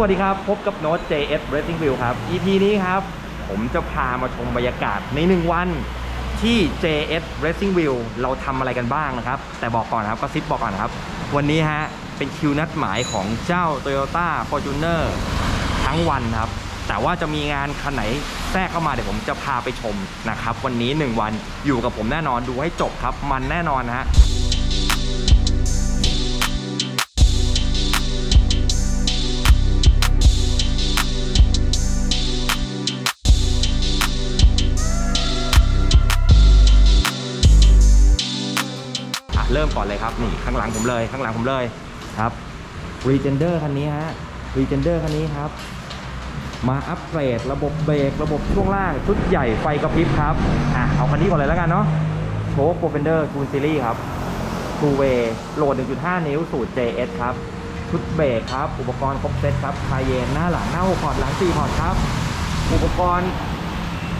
วัสดีครับ พบกับโน้ต JS Racing View ครับ EP นี้ครับ ผมจะพามาชมบรรยากาศใน1วันที่ JS Racing View เราทำอะไรกันบ้างนะครับ แต่บอกก่อนครับก็ซิปบอกก่อนครับ วันนี้ฮะ เป็นคิวนัดหมายของเจ้า Toyota Fortuner ทั้งวันครับ แต่ว่าจะมีงานคันไหนแทรกเข้ามาเดี๋ยวผมจะพาไปชมนะครับ วันนี้ 1 วันอยู่กับผมแน่นอนดูให้จบครับ มันแน่นอนนะฮะ เริ่มก่อนเลยครับนี่ข้างหลังผมเลยข้างหลังผมเลยครับ r e g e n d e r คันนี้ฮะ r e g e n d e r คันนี้ครับ มาอัปเกรดระบบเบรกระบบช่วงล่างชุดใหญ่ไฟกระพริบครับอะเอาคันนี้ก่อนเลยแล้วกันเนาะโชคโปรเฟนเดอร์ทูนซีรีส์ครับทูเวย์โหลด 1.5 นิ้วสูตร JS ครับชุดเบรกครับ อุปกรณ์ครบเซตครับคาเยนหน้าหลังหน้า6พอร์ตหลัง4พอร์ตครับ อุปกรณ์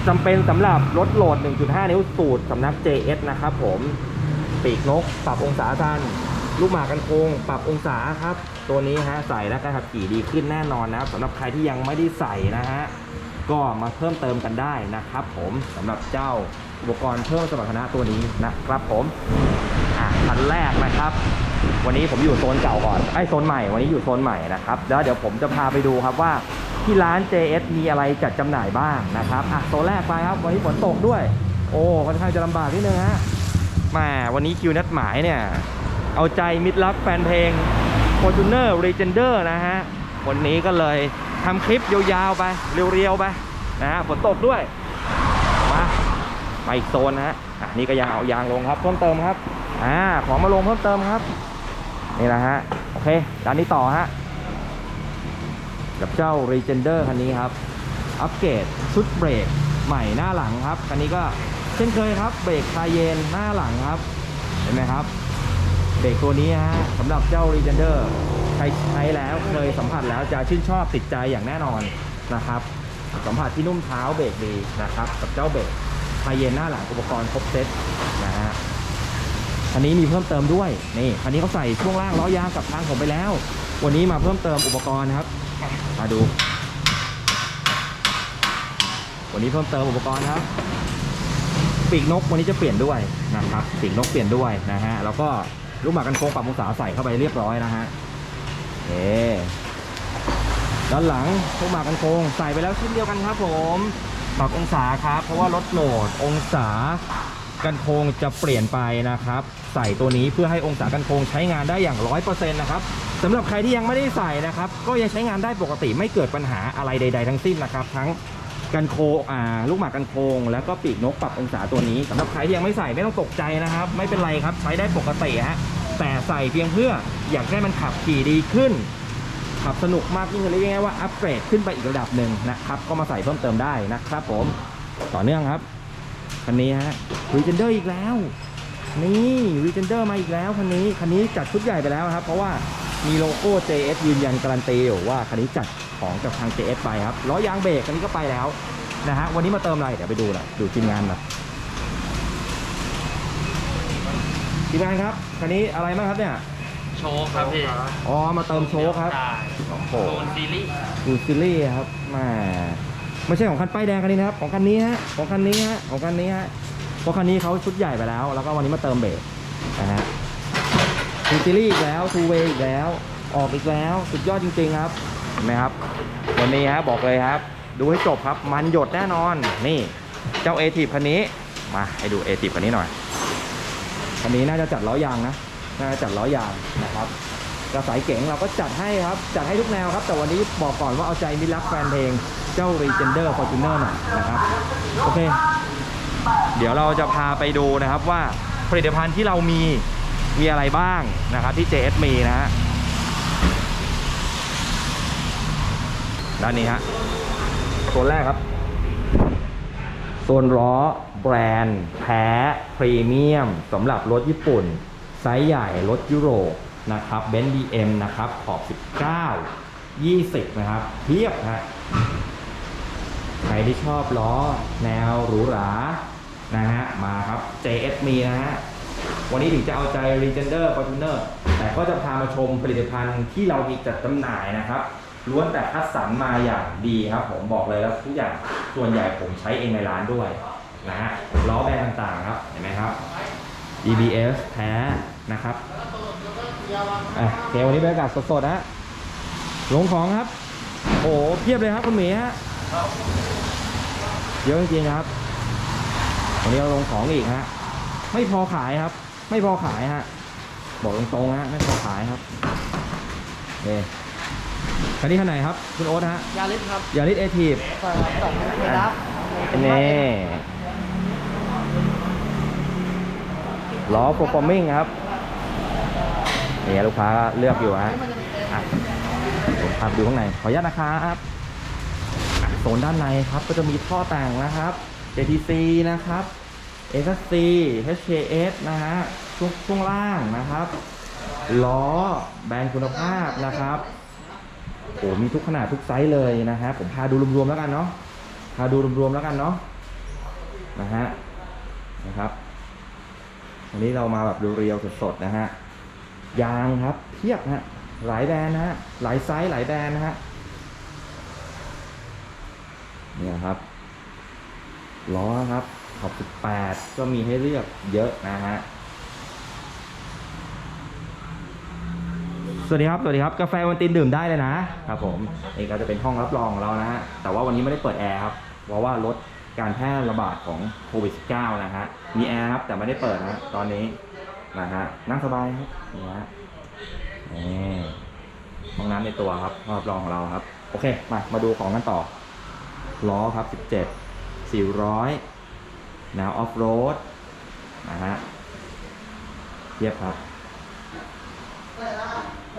จำเป็นสำหรับรถโหลด 1.5 นิ้วสูตรสำนัก JS นะครับผม ปีกนก ปรับองศาทันลูกหมากกันโคง ปรับองศาครับ ตัวนี้ฮะใส่แล้วการขับขี่ดีขึ้นแน่นอนนะครับสำหรับใครที่ยังไม่ได้ใส่นะฮะก็มาเพิ่มเติมกันได้นะครับ ผมสำหรับเจ้าอุปกรณ์เพิ่มสมรรถนะตัวนี้นะครับผมอะคันแรกนะครับ วันนี้ผมอยู่โซนเก่าก่อนไอ้โซนใหม่วันนี้อยู่โซนใหม่นะครับแล้วเดี๋ยวผมจะพาไปดูครับว่าที่ร้าน JS มีอะไรจัดจำหน่ายบ้างนะครับอะโซนแรกไปครับ วันนี้ฝนตกด้วย โอ้ค่อนข้างจะลำบากนิดนึงฮะ มาวันนี้คิวนัดหมายเนี่ย เอาใจมิตรรักแฟนเพลง Fortuner Legender นะฮะ วันนี้ก็เลยทำคลิปยาวๆไป เรียวๆไปนะฮะฝนตกด้วย มาไปอีกโซนนะฮะอะนี่ก็ยังเอายางลงครับเพิ่มเติมครับอ่าของมาลงเพิ่มเติมครับ นี่นะฮะ โอเคด้านนี้ต่อฮะกับเจ้า Legender คันนี้ครับ อัปเกรดชุดเบรกใหม่หน้าหลังครับ คันนี้ก็ เช่นเคยครับ เบรกคาเยนหน้าหลังครับ เห็นไหมครับ เบรกตัวนี้ฮะสำหรับเจ้า r e g e n d e r ใครใช้แล้วเคยสัมผัสแล้วจะชื่นชอบติดใจอย่างแน่นอนนะครับ สัมผัสที่นุ่มเท้าเบรกดีนะครับ กับเจ้าเบรกคาเยนหน้าหลังอุปกรณ์ครบเซตนะฮะคันนี้มีเพิ่มเติมด้วยนี่คันนี้เขาใส่ช่วงล่างล้อยางกับทางผมไปแล้ว วันนี้มาเพิ่มเติมอุปกรณ์ครับมาดู วันนี้เพิ่มเติมอุปกรณ์ครับ ปีกนกวันนี้จะเปลี่ยนด้วยนะครับปีกนกเปลี่ยนด้วยนะฮะแล้วก็ลูกหมากกันโค้งปรับองศาใส่เข้าไปเรียบร้อยนะฮะเอด้านหลังลูกหมากกันโค้งใส่ไปแล้วเช่นเดียวกันครับ ผมปรับองศาครับเพราะว่ารถโหลดองศากันโค้งจะเปลี่ยนไปนะครับ ใส่ตัวนี้เพื่อให้องศากันโค้งใช้งานได้อย่างร้อยเปอร์เซ็นต์นะครับสำหรับใครที่ยังไม่ได้ใส่นะครับ ก็ยังใช้งานได้ปกติไม่เกิดปัญหาอะไรใด ๆ ทั้งสิ้นนะครับ ทั้ง กันโคอ่าลูกหมากกันโคง แล้วก็ปีกนกปรับองศาตัวนี้สำหรับใครที่ยังไม่ใส่ไม่ต้องตกใจนะครับ ไม่เป็นไรครับใช้ได้ปกติฮะแต่ใส่เพียงเพื่ออยากให้มันขับขี่ดีขึ้น ขับสนุกมากยิ่งขึ้นเรียกง่ายๆว่าอัปเกรดขึ้นไปอีกระดับหนึ่งนะครับก็มาใส่เพิ่มเติมได้นะครับผมต่อเนื่องครับคันนี้ฮะรีเจนเดอร์อีกแล้ว นี่รีเจนเดอร์มาอีกแล้วคันนี้คันนี้จัดชุดใหญ่ไปแล้วครับ เพราะว่ามีโลโก้ JS ยืนยันการันตีอยู่ว่าคันนี้จัด ของจากทาง JS ไปครับล้อยางเบรกคันนี้ก็ไปแล้วนะฮะวันนี้มาเติมอะไรเดี๋ยวไปดูหน่อยดูทีมงานหน่อยทีมงานครับคันนี้อะไรบ้างครับเนี่ยโชว์ครับพี่อ๋อมาเติมโชคครับใช่โอ้โหโซนซีรีส์ดูซิลี่ครับแหมาไม่ใช่ของคันป้ายแดงคันนี้นะครับของคันนี้ฮะของคันนี้ฮะของคันนี้ฮะเพราะคันนี้เขาชุดใหญ่ไปแล้ว แล้วก็วันนี้มาเติมเบรกนะฮะดูซิลี่อีกแล้วทูเวย์อีกแล้วออกอีกแล้ว สุดยอดจริงๆครับเห็นไหมครับ วันนี้ฮะบอกเลยครับ ดูให้จบครับมันหยดแน่นอน นี่เจ้าเอทีคันนี้ มาให้ดูเอทีคันนี้หน่อยคันนี้น่าจะจัดล้อยางนะน่าจะจัดล้อยางนะครับกระสายเก๋งเราก็จัดให้ครับ จัดให้ทุกแนวครับ แต่วันนี้บอกก่อนว่าเอาใจมิตรรักแฟนเพลงเจ้า Regender Fortuner หน่อยนะครับโอเค เดี๋ยวเราจะพาไปดูนะครับว่าผลิตภัณฑ์ที่เรามีมีอะไรบ้างนะครับที่ JS มีนะฮะ ด้านนี้ฮะโซนแรกครับโซนล้อแบรนด์ แท้พรีเมียมสำหรับรถญี่ปุ่น ไซส์ใหญ่รถยุโรปนะครับเบนซ์บีเอ็มนะครับขอบ 19 20 นะครับเพียบฮะใครที่ชอบล้อแนวหรูหรานะฮะมาครับ JS มีนะฮะวันนี้ถึงจะเอาใจ Legender Fortuner แต่ก็จะพามาชมผลิตภัณฑ์ที่เรามีจัดจำหน่ายนะครับ ล้วนแต่คัดสรรมาอย่างดีครับ ผมบอกเลยแล้วทุกอย่างส่วนใหญ่ผมใช้เองในร้านด้วยนะฮะล้อแบนต่างๆครับเห็นไหมครับ EBS แท้นะครับอะโอเควันนี้บรรยากาศสดๆนะฮะลงของครับ โอ้โหเพียบเลยครับคุณหมีฮะเยอะจริงๆครับวันนี้เราลงของอีกฮะไม่พอขายครับ ไม่พอขายฮะบอกตรงๆฮะไม่พอขายครับโอ คคันนี้คันไหนครับ คุณโอ๊ตฮะยาลิสครับยาริสเอทีฟใช่ครับแบบเคยรับนี่ล้อโปรฟอร์มิงครับนี่ลูกค้าเลือกอยู่ฮะอะผมพาไปดูข้างใน ขออนุญาตนะครับอะโซนด้านในครับก็จะมีท่อแต่งนะครับ JTC นะครับ SSC HKS นะฮะช่วงช่วงล่างนะครับล้อแบรนด์คุณภาพนะครับ โอ้มีทุกขนาดทุกไซส์เลยนะฮะผมพาดูรวมๆแล้วกันเนาะพาดูรวมๆแล้วกันเนาะนะฮะนะครับวันนี้เรามาแบบดูเรียวสดๆนะฮะยางครับเพียบฮะหลายแบรนด์นะฮะหลายไซส์หลายแบรนด์นะฮะเนี่ยครับล้อครับขอบ18ก็มีให้เลือกเยอะนะฮะ สวัสดีครับสวัสดีครับกาแฟวันตินดื่มได้เลยนะครับผมนี่ก็จะเป็นห้องรับรองของเรานะฮะแต่ว่าวันนี้ไม่ได้เปิดแอร์ครับเพราะว่าลดการแพร่ระบาดของโควิด -19 นะฮะมีแอร์ครับแต่ไม่ได้เปิดนะตอนนี้นะฮะนั่งสบายครับนี่ฮะนี่ห้องน้ำในตัวครับห้องรับรองของเราครับ โอเคมามาดูของกันต่อล้อครับ 17 400แนวออฟโรดนะฮะเทียบครับ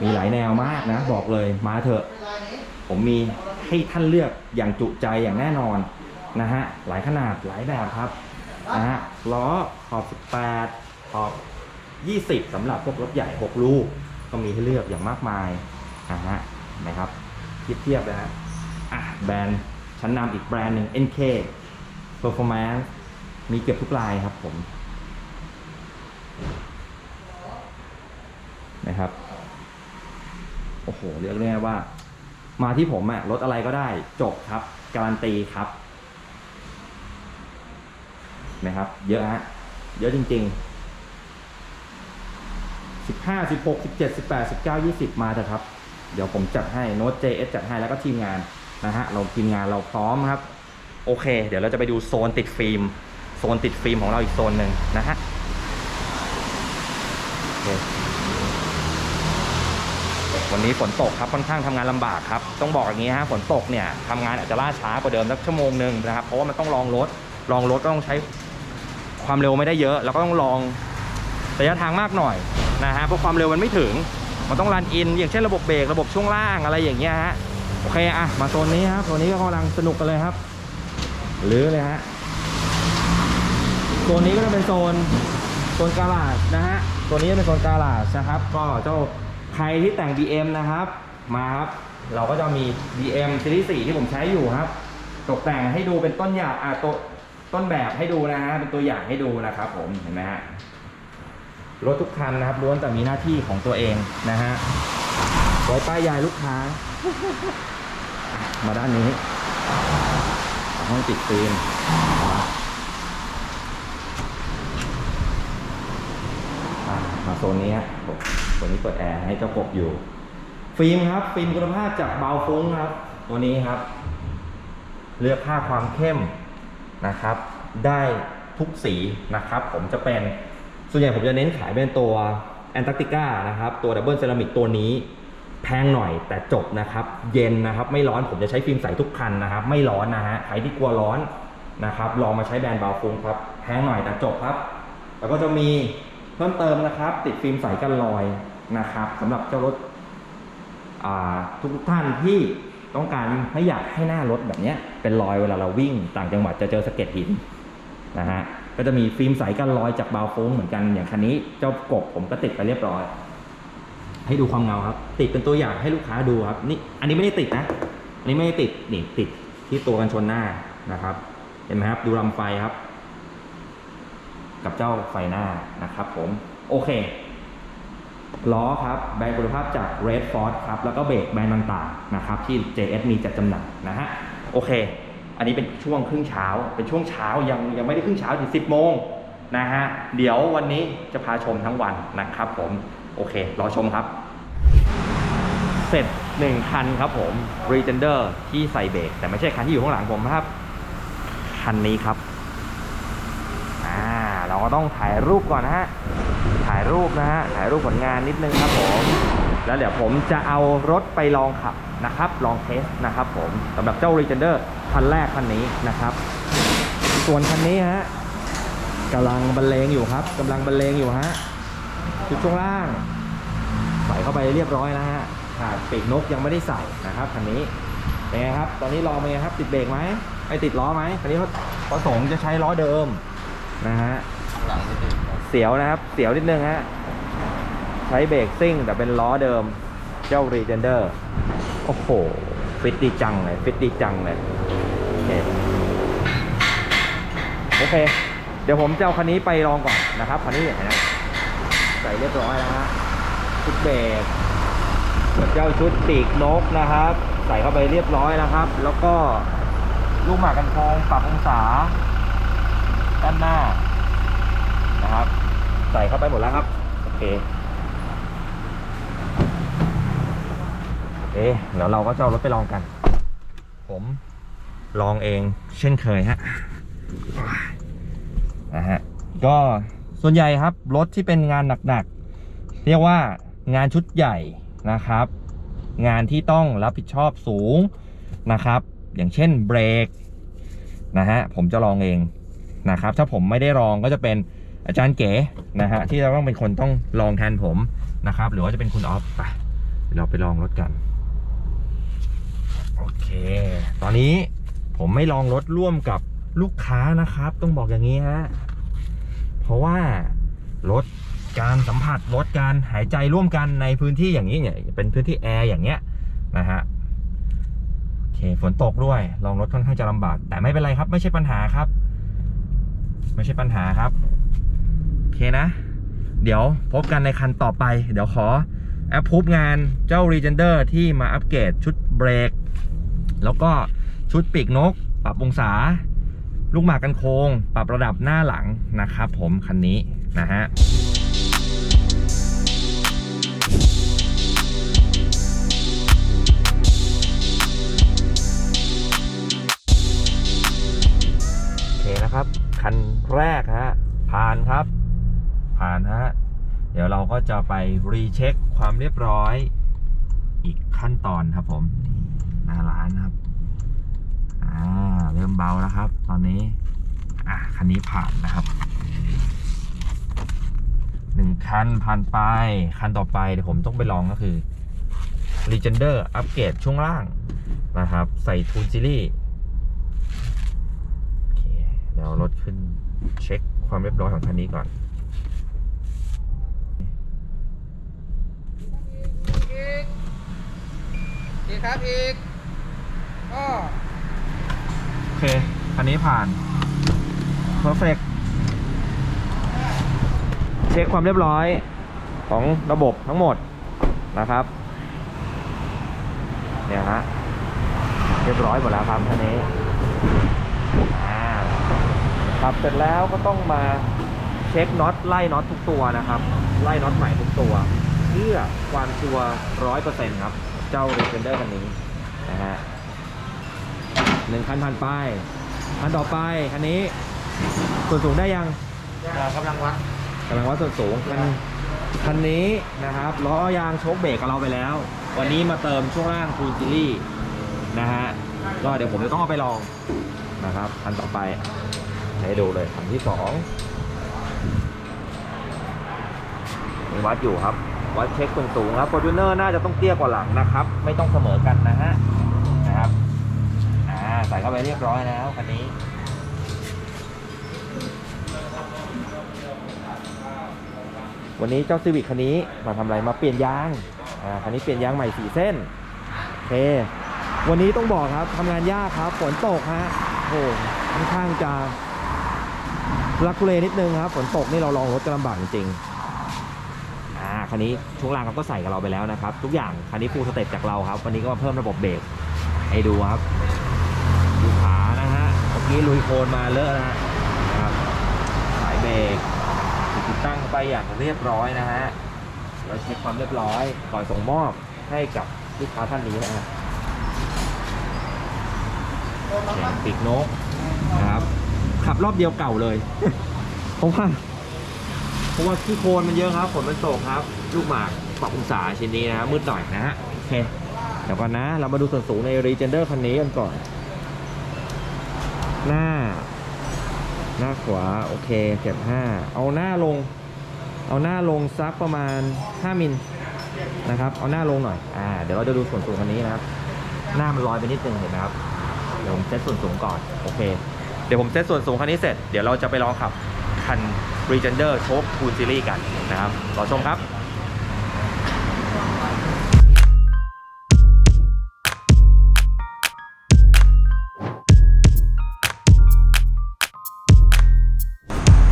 มีหลายแนวมากนะ บอกเลยมาเถอะ ผมมีให้ท่านเลือกอย่างจุใจอย่างแน่นอนนะฮะหลายขนาดหลายแบบครับนะฮะล้อขอบ 18 ขอบ 20สำหรับพวกรถใหญ่ 6 ลูก ก็มีให้เลือกอย่างมากมายนะฮะนะครับเทียบเทียบเลยฮะอะแบรนด์ชั้นนำอีกแบรนด์หนึ่ง NK Performance มีเก็บทุกลายครับผมนะครับ อ้โหเรียกได้ว่า มาที่ผมอะรถอะไรก็ได้ จบครับ การันตีครับนะครับ เยอะฮะเยอะจริงๆสิบห้าสิบหกสิบเจ็ดสิบแปดสิบเก้ายี่สิบมาเถอะครับ เดี๋ยวผมจัดให้โน้ต JS จัดให้แล้วก็ทีมงานนะฮะเราทีมงานเราพร้อมครับ โอเค เดี๋ยวเราจะไปดูโซนติดฟิล์ม โซนติดฟิล์มของเราอีกโซนหนึ่งนะฮะโอเค วันนี้ฝนตกครับค่อนข้างทำงานลำบากครับต้องบอกอย่างนี้ฮะฝนตกเนี่ยทำงานอาจจะล่าช้ากว่าเดิมสักชั่วโมงหนึ่งนะครับเพราะว่ามันต้องลองรถลองรถก็ต้องใช้ความเร็วไม่ได้เยอะ แล้วก็ต้องลองระยะทางมากหน่อยนะฮะเพราะความเร็วมันไม่ถึง มันต้องรันอิน อย่างเช่นระบบเบรกระบบช่วงล่างอะไรอย่างเงี้ยฮะโอเคอะมาโซนนี้ครับโซนนี้ก็กำลังสนุกกันเลยครับหรือเลยฮะโซนนี้ก็จะเป็นโซนโซนกาลาสนะฮะโซนนี้จะเป็นโซนกาลาสนะครับ ก็เจ้า รที่แต่ง BM นะครับ มาครับ เราก็จะมี BM ซีรีส์4ที่ผมใช้อยู่ครับ ตกแต่งให้ดูเป็นต้นอย่างอ่าตต้นแบบให้ดูนะฮะเป็นตัวอย่างให้ดูนะครับ ผมเห็นไหมฮะรถทุกคันนะครับล้วนแต่มีหน้าที่ของตัวเองนะฮะไว้ป้ายยายลูกค้า มาด้านนี้ห้องติดฟิล์มอะมา โซนนี้ฮะตัวนี้เปิดแอร์ให้เจ้ากบอยู่ ฟิล์มครับ ฟิล์มคุณภาพจากเบาฟุ้งครับ ตัวนี้ครับ เลือกค่าความเข้มนะครับ ได้ทุกสีนะครับ ผมจะเป็นส่วนใหญ่ผมจะเน้นขายเป็นตัวแอนตาร์กติกานะครับ ตัวดับเบิลเซรามิกตัวนี้แพงหน่อยแต่จบนะครับ เย็นนะครับ ไม่ร้อนผมจะใช้ฟิล์มใสทุกคันนะครับ ไม่ร้อนนะฮะใครที่กลัวร้อนนะครับ ลองมาใช้แบรนด์บาฟุงครับแพงหน่อยแต่จบครับ แล้วก็จะมี เพิ่มเติมนะครับ ติดฟิล์มใสกันรอยนะครับสำหรับเจ้ารถทุกท่านที่ต้องการไม่อยากให้หน้ารถแบบเนี้ยเป็นรอยเวลาเราวิ่ง ต่างจังหวัดจะเจอสะเก็ดหินนะฮะก็จะมีฟิล์มใสกันรอยจากบาวโฟงเหมือนกันอย่างคันนี้เจ้ากบผมก็ติดไปเรียบร้อย ให้ดูความเงาครับ ติดเป็นตัวอย่างให้ลูกค้าดูครับนี่อันนี้ไม่ได้ติดนะอันนี้ไม่ได้ติดนี่ติดที่ตัวกันชนหน้านะครับ เห็นไหมครับ ดูลำไฟครับ กับเจ้าไฟหน้านะครับผมโอเคล้อครับแบรนด์คุณภาพจาก Red Force ครับแล้วก็เบรกแบรนด์ต่างๆนะครับที่ JS มีจัดจำหน่ายนะฮะโอเค อันนี้เป็นช่วงครึ่งเช้า เป็นช่วงเช้ายังยังไม่ได้ครึ่งเช้าถึง 10 โมงนะฮะเดี๋ยววันนี้จะพาชมทั้งวันนะครับผมโอเค รอชมครับ เสร็จหนึ่งคันครับผม r e g e n d e r ที่ใส่เบรกแต่ไม่ใช่คันที่อยู่ข้างหลังผมนะครับ คันนี้ครับ ก็ต้องถ่ายรูปก่อนนะฮะ ถ่ายรูปนะฮะ ถ่ายรูปผลงานนิดนึงครับผม แล้วเดี๋ยวผมจะเอารถไปลองขับนะครับ ลองเทสนะครับผมสำหรับเจ้า r e g e n d e r คันแรกคันนี้นะครับ ส่วนคันนี้ฮะกำลังบรรเลงอยู่ครับกำลังบรรเลงอยู่ฮะชุดช่วงล่าง ใส่เข้าไปเรียบร้อยแล้วฮะขาดปีกนกยังไม่ได้ใส่นะครับคันนี้เป็นไงครับ ตอนนี้ลอเป็นไงครับ ติดเบรกไหมไอติดล้อไหมคันนี้เขาประสงค์จะใช้ล้อเดิม นะฮะหลังไม่ติดเสียวนะครับ เสียวนิดนึงฮะ ใช้เบรกซิ่งแต่เป็นล้อเดิม เจ้า r e g e n d e r โอ้โห ฟิตดีจังเลย ฟิตดีจังเลย โอเค โอเค เดี๋ยวผมจะเอาคันนี้ไปลองก่อนนะครับคันนี้เห็นไหมใส่เรียบร้อยแล้วฮะชุดเบรกเจ้าชุดปีกนกนะครับ ใส่เข้าไปเรียบร้อยแล้วครับ แล้วก็ลูกหมากกันโค้งปรับองศา ด้านหน้านะครับ ใส่เข้าไปหมดแล้วครับ โอเคโอเคเดี๋ยวเราก็จะเอารถไปลองกัน ผมลองเองเช่นเคยฮะนะฮะก็ส่วนใหญ่ครับรถที่เป็นงานหนักๆ เรียกว่างานชุดใหญ่นะครับ งานที่ต้องรับผิดชอบสูงนะครับ อย่างเช่นเบรกนะฮะผมจะลองเอง นะครับถ้าผมไม่ได้ลองก็จะเป็นอาจารย์เก๋นะฮะที่จะต้องเป็นคนต้องลองแทนผมนะครับ หรือว่าจะเป็นคุณออฟไปเดี๋ยวเราไปลองรถกันโอเค ตอนนี้ผมไม่ลองรถร่วมกับลูกค้านะครับ ต้องบอกอย่างนี้ฮะเพราะว่ารถการสัมผัสรถการหายใจร่วมกันในพื้นที่อย่างนี้เนี่ยเป็นพื้นที่แอร์อย่างเงี้ยนะฮะโอเคฝนตกด้วยลองรถค่อนข้างจะลำบาก แต่ไม่เป็นไรครับ ไม่ใช่ปัญหาครับ ไม่ใช่ปัญหาครับโอเคนะ เดี๋ยวพบกันในคันต่อไป เดี๋ยวขอแอปพูบงานเจ้า r e g e n d e r ที่มาอัปเกรดชุดเบรก แล้วก็ชุดปีกนก ปรับองศา ลูกหมากกันโคง ปรับระดับหน้าหลังนะครับผมคันนี้นะฮะเคนะครับ คันแรกฮะผ่านครับ ผ่านฮะเดี๋ยวเราก็จะไปรีเช็คความเรียบร้อย อีกขั้นตอนครับผมนี่หน้าร้านครับอ่าเริ่มเบาแล้วครับ ตอนนี้อะคันนี้ผ่านนะครับหนึ่งคันผ่านไปคันต่อไปเดี๋ยวผมต้องไปลองก็คือ Legender อัปเกรดช่วงล่างนะครับ ใส่ทูนซีรีส์ ดี๋ยวเอารถขึ้นเช็คความเรียบร้อยของคันนี้ก่อน อีก อีกครับอีกก็โอเค คันนี้ผ่าน perfect เช็คความเรียบร้อยของระบบทั้งหมดนะครับ เนี่ยฮะ เรียบร้อยหมดแล้วครับคันนี้ อ่าขับเสร็จแล้วก็ต้องมาเช็คน็อตไล่น็อตทุกตัวนะครับ ไล่น็อตใหม่ทุกตัวเพื่อความชัวร้อยเปอร์เซ็นต์ครับ เจ้า r e g e n d e r คันนี้นะฮะหนึ่งคันผ่านไปคันต่อไปคันนี้ ส่วนสูงได้ยังกำลังวัดกำลังวัดส่วนสูงคันคันนี้นะครับล้อยางโชคเบรกกับเราไปแล้ว วันนี้มาเติมช่วงล่างคูนซิลี่นะฮะก็เดี๋ยวผมจะต้องเอาไปลองนะครับคันต่อไป ให้ดูเลยคันที่สองมีวัดอยู่ครับ วัดเช็คส่วนสูงครับฟอร์จูเนอร์น่าจะต้องเตี้ยกว่าหลังนะครับ ไม่ต้องเสมอกันนะฮะนะครับอ่าใส่เข้าไปเรียบร้อยแล้วคันนี้วันนี้เจ้าซีวิคคันนี้มาทำอะไรมาเปลี่ยนยาง อ่า คันนี้เปลี่ยนยางใหม่สี่เส้น โอเค วันนี้ต้องบอกครับทำงานยากครับ ฝนตกฮะ โอ้โหค่อนข้างจะ รักเลนิดนึงครับ ฝนตกนี่เราลองรถจะลำบากจริงๆอ่าคันนี้ช่วงล่างเขาก็ใส่กับเราไปแล้วนะครับ ทุกอย่างคันนี้ฟูลสเต็ปจากเราครับ วันนี้ก็มาเพิ่มระบบเบรกให้ดูครับดูขานะฮะเมื่อกี้ลุยโคลนมาเลอะนะฮะครับสายเบรกติดตั้งไปอย่างเรียบร้อยนะฮะเราเช็คความเรียบร้อยก่อนส่งมอบให้กับลูกค้าท่านนี้นะฮะเสียงปีกนกนะครับ ขับรอบเดียวเก่าเลย เพราะว่าเพราะว่าขี้โคลนมันเยอะครับฝนมันตกครับ ลูกหมากปรับองศาชิ้นนี้นะมืดหน่อยนะฮะโอเคเดี๋ยวก่อนนะ เรามาดูส่วนสูงใน Regender คันนี้กันก่อน หน้า หน้าขวา โอเคเก็บ5เอาหน้าลง เอาหน้าลงสักประมาณ 5มิลนะครับเอาหน้าลงหน่อยอ่าเดี๋ยวเราจะดูส่วนสูงคันนี้นะครับ หน้ามันลอยไปนิดนึงเห็นไหมครับเดี๋ยวผมเซตส่วนสูงก่อน โอเค เดี๋ยวผมเซตส่วนสูงคันนี้เสร็จ เดี๋ยวเราจะไปลองขับคัน Regender โชค Cool Series กันนะครับรอชมครับ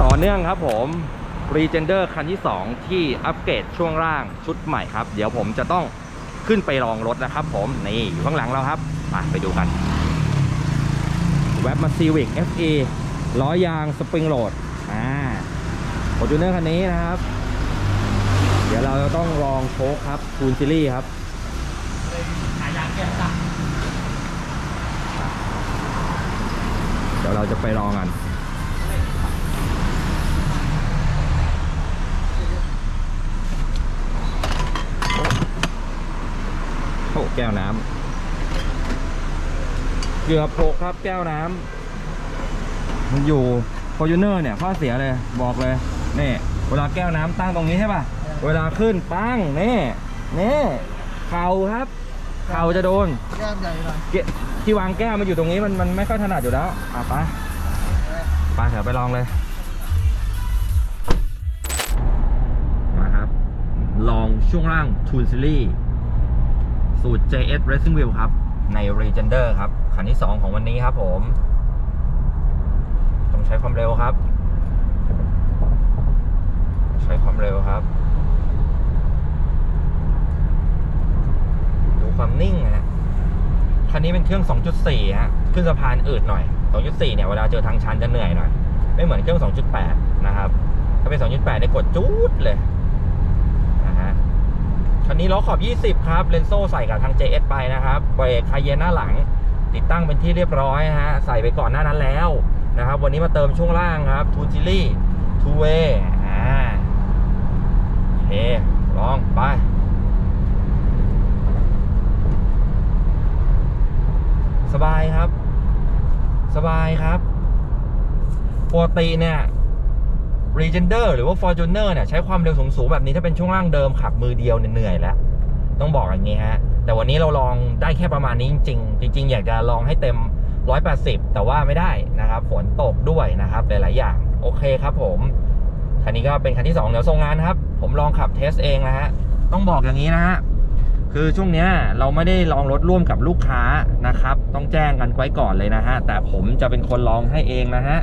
ต่อเนื่องครับผม Regender คันที่ 2 ที่อัปเกรดช่วงล่างชุดใหม่ครับ เดี๋ยวผมจะต้องขึ้นไปลองรถนะครับผม นี่อยู่ข้างหลังเราครับมาไปดูกัน แวบมา Civic FE ล้อยางสปริงโหลดอ่าโฟจูเนอร์คันนี้นะครับ เดี๋ยวเราจะต้องลองโชคครับคูนซิลี่ครับเดี๋ยวเราจะไปลองกันโอ้แก้วน้ำ เกือบโปกครับแก้วน้ำมันอยู่ฟอร์จูเนอร์เนี่ยข้อเสียเลยบอกเลยนี่เวลาแก้วน้ำตั้งตรงนี้ใช่ป่ะ เวลาขึ้นปังนี่นี่เข่าครับเข่าจะโดนแก้มใหญ่หน่อยที่วางแก้วมันอยู่ตรงนี้มันมันไม่ค่อยถนัดอยู่แล้วอะไปไปเถอะไปลองเลยมาครับ ลองช่วงล่างทูนซิลี่สูตร JS Racing Wheel ครับ ใน Regender ครับ คันที่ 2 ของวันนี้ครับผม ต้องใช้ความเร็วครับ ใช้ความเร็วครับ ดูความนิ่งนะฮะคันนี้เป็นเครื่อง 2.4 ฮะ ขึ้นสะพานอืดหน่อย 2.4 เนี่ย เวลาเจอทางชันจะเหนื่อยหน่อย ไม่เหมือนเครื่อง 2.8 นะครับ ถ้าเป็น 2.8เนี่ยกดจู๊ดเลย คันนี้ล้อขอบ 20 ครับ เลนโซ่ใส่กับทาง JS ไปนะครับเบรกคาเยนหน้าหลัง ติดตั้งเป็นที่เรียบร้อยฮะ ใส่ไปก่อนหน้านั้นแล้วนะครับ วันนี้มาเติมช่วงล่างครับทูจิลี่ทูเวอ่าโอเคลองไปสบายครับ สบายครับปกติเนี่ย Regender หรือว่า Fortuner เนี่ยใช้ความเร็วสูงๆแบบนี้ถ้าเป็นช่วงล่างเดิมขับมือเดียวเหนื่อยแล้ว ต้องบอกอย่างนี้ฮะ แต่วันนี้เราลองได้แค่ประมาณนี้จริงๆ จริง ๆ อยากจะลองให้เต็ม 180 แต่ว่าไม่ได้นะครับฝนตกด้วยนะครับหลายๆอย่าง โอเคครับผมคันนี้ก็เป็นคันที่2เดี๋ยวส่งงานครับ ผมลองขับเทสเองนะฮะต้องบอกอย่างนี้นะฮะคือช่วงเนี้ยเราไม่ได้ลองรถร่วมกับลูกค้านะครับ ต้องแจ้งกันไว้ก่อนเลยนะฮะแต่ผมจะเป็นคนลองให้เองนะฮะ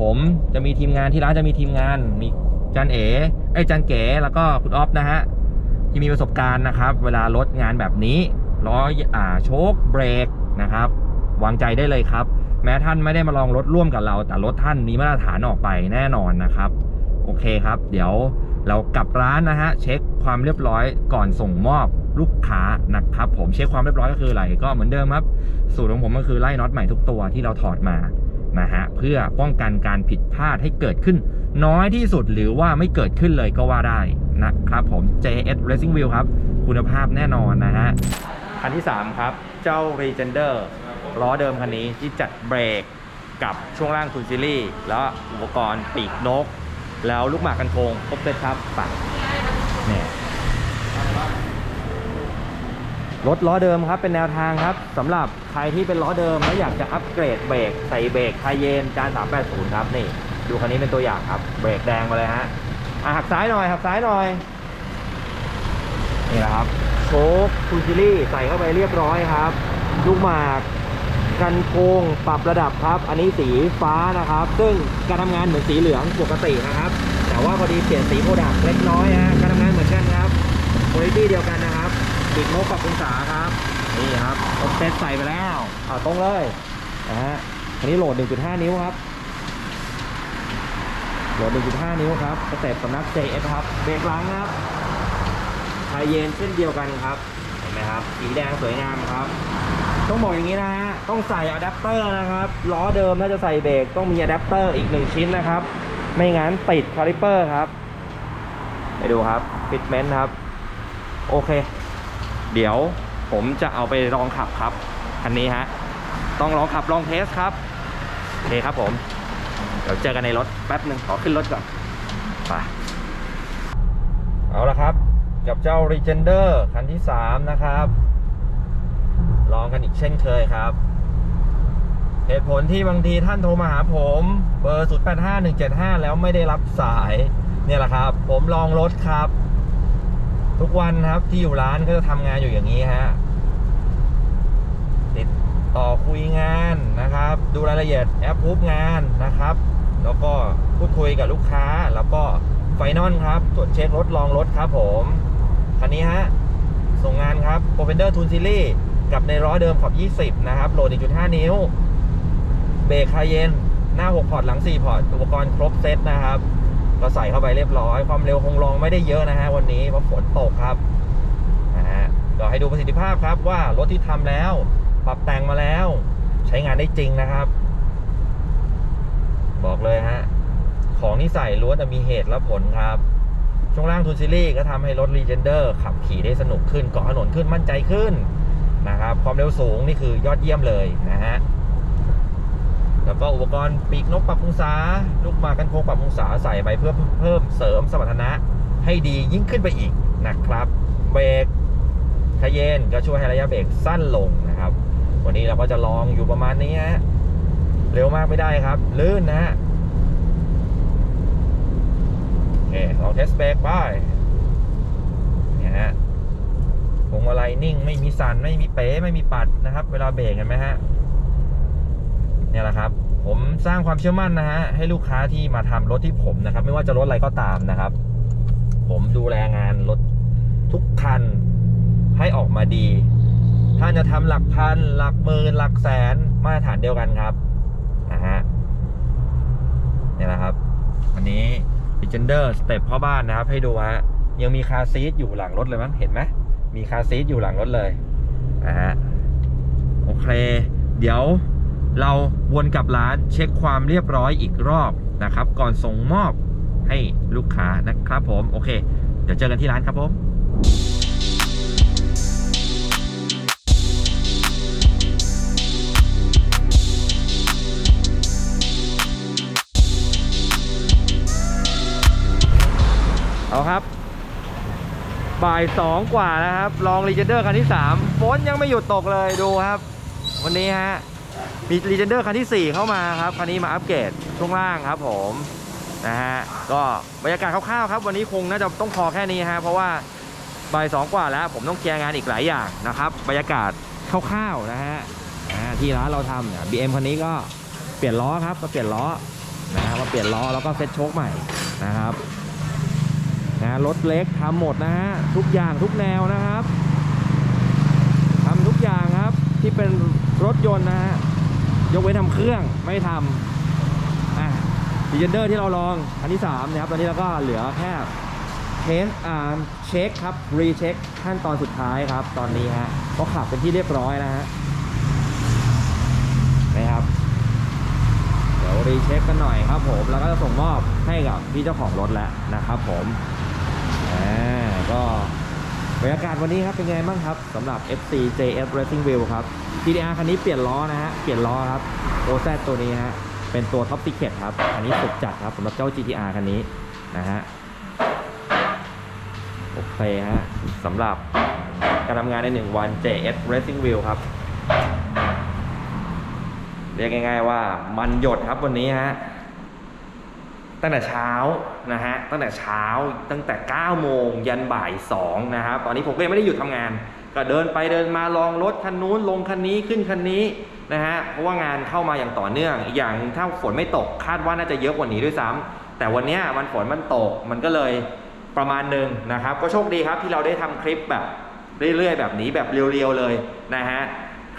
ผมจะมีทีมงานที่ร้านจะมีทีมงานมีจันเอ๋ไอ้จันเก๋แล้วก็คุณออฟนะฮะที่มีประสบการณ์นะครับ เวลารถงานแบบนี้ล้ออ่าโชคเบรกนะครับวางใจได้เลยครับ แม้ท่านไม่ได้มาลองรถร่วมกับเรา แต่รถท่านมีมาตรฐานออกไปแน่นอนนะครับ โอเคครับ เดี๋ยวเรากลับร้านนะฮะเช็คความเรียบร้อยก่อนส่งมอบลูกค้านะครับผมเช็คความเรียบร้อยก็คืออะไรก็เหมือนเดิมครับ สูตรของผมก็คือไล่น็อตใหม่ทุกตัวที่เราถอดมา นะฮะเพื่อป้องกันการผิดพลาดให้เกิดขึ้น น้อยที่สุดหรือว่าไม่เกิดขึ้นเลยก็ว่าได้นะครับผม JS Racing Wheel ครับ คุณภาพแน่นอนนะฮะคันที่ 3 ครับ เจ้า Regender ล้อเดิมคันนี้ที่จัดเบรกกับช่วงล่างทูนซิลี่แล้วอุปกรณ์ปีกนก แล้วลูกหมากกันโคงครบเซตครับปักเนี่ย รถล้อเดิมครับเป็นแนวทางครับสำหรับใครที่เป็นล้อเดิมแล้วอยากจะอัปเกรดเบรกใส่เบรกไทเยนจาน380ครับนี่ ดูคันนี้เป็นตัวอย่างครับ เบรกแดงมาเลยฮะอะหักซ้ายหน่อยหักซ้ายหน่อย นี่แหละครับโชคคูซิลี่ใส่เข้าไปเรียบร้อยครับ ลูกหมากกันโค้งปรับระดับครับ อันนี้สีฟ้านะครับ ซึ่งการทำงานเหมือนสีเหลืองปกตินะครับ แต่ว่าพอดีเปลี่ยนสีโปรดักเล็กน้อยฮะการทำงานเหมือนกันครับคุณภาพเดียวกันนะ ปิดโมกปรับองศาครับ นี่ครับผมเซตใส่ไปแล้วเอาตรงเลยนะฮะอันนี้โหลด 1.5 นิ้วครับ โหลด 1.5 นิ้วครับสเต็ปสำนัก JF ครับ เบรกหลังครับไทยเย็นเช่นเดียวกันครับ เห็นไหมครับ สีแดงสวยงามครับ ต้องบอกอย่างนี้นะฮะ ต้องใส่อะแดปเตอร์นะครับ ล้อเดิมถ้าจะใส่เบรกต้องมีอะแดปเตอร์อีกหนึ่งชิ้นนะครับ ไม่งั้นติดคาลิเปอร์ครับ ไปดูครับฟิตเมนต์ครับ โอเค เดี๋ยวผมจะเอาไปลองขับครับคันนี้ฮะต้องลองขับลองเทสครับโอเคครับผมเดี๋ยวเจอกันในรถแป๊บหนึ่งขอขึ้นรถก่อนไปเอาละครับ กับเจ้า Regender คันที่ 3 นะครับ ลองกันอีกเช่นเคยครับ เหตุผลที่บางทีท่านโทรมาหาผมเบอร์ 085175 แล้วไม่ได้รับสาย เนี่ยแหละครับ ผมลองรถครับ ทุกวันครับที่อยู่ร้านก็จะทำงานอยู่อย่างนี้ฮะติดต่อคุยงานนะครับ ดูรายละเอียดแอปพูฟงานนะครับ แล้วก็พูดคุยกับลูกค้าแล้วก็ไฟนอลครับ ตรวจเช็ครถลองรถครับผมคันนี้ฮะส่งงานครับ p r o f e n d e r t u n Series กับในล้อเดิมขอบ 20 นะครับ โหลด 1.5 นิ้ว เบรกคาเยน หน้า 6 พอร์ต หลัง 4 พอร์ต อุปกรณ์ครบเซตนะครับ ก็ใส่เข้าไปเรียบร้อย ความเร็วคงลองไม่ได้เยอะนะฮะวันนี้เพราะฝนตกครับนะฮะก็ให้ดูประสิทธิภาพครับว่ารถที่ทำแล้ว ปรับแต่งมาแล้ว ใช้งานได้จริงนะครับ บอกเลยฮะของที่ใส่ล้วนแต่มีเหตุและผลครับ ช่วงล่างทูนซิลี่ก็ทำให้รถ r e g e n d e r ขับขี่ได้สนุกขึ้นเกาะถนนขึ้นมั่นใจขึ้นนะครับความเร็วสูงนี่คือยอดเยี่ยมเลยนะฮะ แล้วก็อุปกรณ์ปีกนกปรับองศาลูกมากันโค้งปรับองศาใส่ไปเพื่อเพิ่มเสริมสมรรถนะให้ดียิ่งขึ้นไปอีกนะครับเบรกคาเยนก็ช่วยให้ระยะเบรกสั้นลงนะครับ วันนี้เราก็จะลองอยู่ประมาณนี้ฮะเร็วมากไม่ได้ครับ ลื่นนะฮะโอเคลองเทสเบรกไปเนี่ยฮะพวงมาลัยนิ่งไม่มีสั่นไม่มีเป๋ไม่มีปัดนะครับ เวลาเบรกเห็นไหมฮะ เนี่ยแหละครับ ผมสร้างความเชื่อมั่นนะฮะให้ลูกค้าที่มาทำรถที่ผมนะครับ ไม่ว่าจะรถอะไรก็ตามนะครับ ผมดูแลงานรถทุกคันให้ออกมาดีท่าจะทำหลักพันหลักหมื่นหลักแสนมาตรฐานเดียวกันครับนะฮะเนี่ยแหละครับ อันนี้ d e g e n d e r สเต็ปพ่อบ้านนะครับ ให้ดูฮะยังมีคาซีทอยู่หลังรถเลยมั้งเห็นไหมมีคาซีทอยู่หลังรถเลยนะฮะโอเค เดี๋ยว เราวนกลับร้านเช็คความเรียบร้อยอีกรอบนะครับ ก่อนส่งมอบให้ลูกค้านะครับผม โอเค เดี๋ยวเจอกันที่ร้านครับผมเอาครับ บ่ายสองกว่านะครับ ลองรีเจนเดอร์คันที่3ฝนยังไม่หยุดตกเลยดูครับ วันนี้ฮะ มีรีเจนเดอร์คันที่ 4 เข้ามาครับ คันนี้มาอัปเกรดช่วงล่างครับผมนะฮะก็บรรยากาศคร่าวๆครับ วันนี้คงน่าจะต้องพอแค่นี้ฮะเพราะว่าบ่ายสองกว่าแล้ว ผมต้องเคลียร์งานอีกหลายอย่างนะครับบรรยากาศคร่าวๆนะฮะที่ร้านเราทำเนี่ย BM คันนี้ก็เปลี่ยนล้อครับมาเปลี่ยนล้อนะฮะมาเปลี่ยนล้อแล้วก็เซ็ตโชคใหม่นะครับนะรถเล็กทำหมดนะฮะทุกอย่างทุกแนวนะครับทำทุกอย่างครับที่เป็นรถยนต์นะฮะ ยกเว้นทำเครื่องไม่ทำอะดีเจนเดอร์ที่เราลองอันที่3นะครับตอนนี้เราก็เหลือแค่เทสอ่าเช็คครับรีเช็คขั้นตอนสุดท้ายครับ ตอนนี้ฮะก็ขับเป็นที่เรียบร้อยนะฮะนะครับ เดี๋ยวรีเช็คกันหน่อยครับผมแล้วก็จะส่งมอบให้กับพี่เจ้าของรถแล้วนะครับผมอ่าก็ บรรยากาศวันนี้ครับเป็นไงบ้างครับสำหรับ FC JF Racing Wheel ครับ TDR คันนี้เปลี่ยนล้อนะฮะ เปลี่ยนล้อครับ OZ ตัวนี้ฮะ เป็นตัว Top Secret ครับ อันนี้สุดจัดครับสำหรับเจ้า GTR คันนี้นะฮะ โอเคฮะสำหรับการทำงานใน 1 วัน JF Racing Wheel ครับ เรียกง่ายๆว่ามันหยดครับวันนี้ฮะตั้งแต่เช้า นะฮะตั้งแต่เช้าตั้งแต่ 9 โมงยันบ่าย2นะครับตอนนี้ผมก็ยังไม่ได้หยุดทำงาน ก็เดินไปเดินมาลองรถคันนู้นลงคันนี้ขึ้นคันนี้นะฮะเพราะว่างานเข้ามาอย่างต่อเนื่อง อย่างถ้าฝนไม่ตกคาดว่าน่าจะเยอะกว่านี้ด้วยซ้ำแต่วันนี้มันฝนมันตกมันก็เลยประมาณหนึ่งนะครับ ก็โชคดีครับที่เราได้ทำคลิปแบบเรื่อยๆ แบบนี้แบบเรียวๆเลยนะฮะ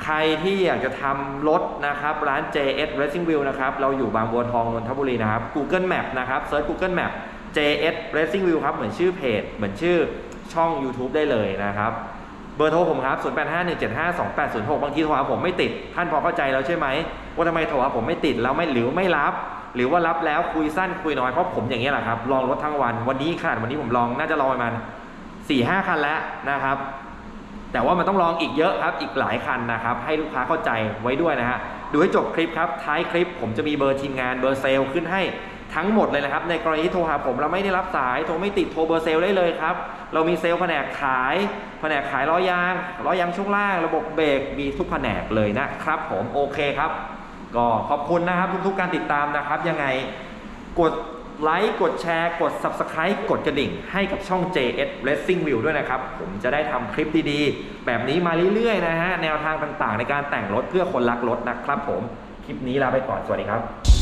ใครที่อยากจะทำรถนะครับ ร้าน JS Racing View นะครับ เราอยู่บางบัวทองนนทบุรีนะครับ Google Map นะครับเซิร์ช Google Map JS Racing View ครับ เหมือนชื่อเพจ เหมือนชื่อช่อง YouTube ได้เลยนะครับ เบอร์โทรผมครับ 0851752806 บางทีโทรหาผมไม่ติด ท่านพอเข้าใจแล้วใช่ไหม ว่าทำไมโทรหาผมไม่ติดแล้วไม่หรือไม่รับ หรือว่ารับแล้วคุยสั้นคุยน้อยเพราะผมอย่างนี้แหละครับลองรถทั้งวันวันนี้ขนาดวันนี้ผมลองน่าจะลองประมาณ4-5คันแล้วนะครับ แต่ว่ามันต้องลองอีกเยอะครับ อีกหลายคันนะครับ ให้ลูกค้าเข้าใจไว้ด้วยนะฮะ ดูให้จบคลิปครับ ท้ายคลิปผมจะมีเบอร์ทีมงานเบอร์เซลขึ้นให้ทั้งหมดเลยนะครับ ในกรณีที่โทรหาผมเราไม่ได้รับสาย โทรไม่ติดโทรเบอร์เซลได้เลยครับ เรามีเซลแผนกขาย แผนกขายล้อยางล้อยางช่วงล่าง ระบบเบรก มีทุกแผนกเลยนะครับ ผม โอเคครับ ก็ขอบคุณนะครับทุกๆการติดตามนะครับ ยังไงกด ไลค์กดแชร์กด Subscribe กดกระดิ่ง ให้กับช่อง JS Racing View ด้วยนะครับ ผมจะได้ทำคลิปดีๆ แบบนี้มาเรื่อยๆ นะฮะ แนวทางต่างๆ ในการแต่งรถเพื่อคนรักรถนะครับผม คลิปนี้ลาไปก่อน สวัสดีครับ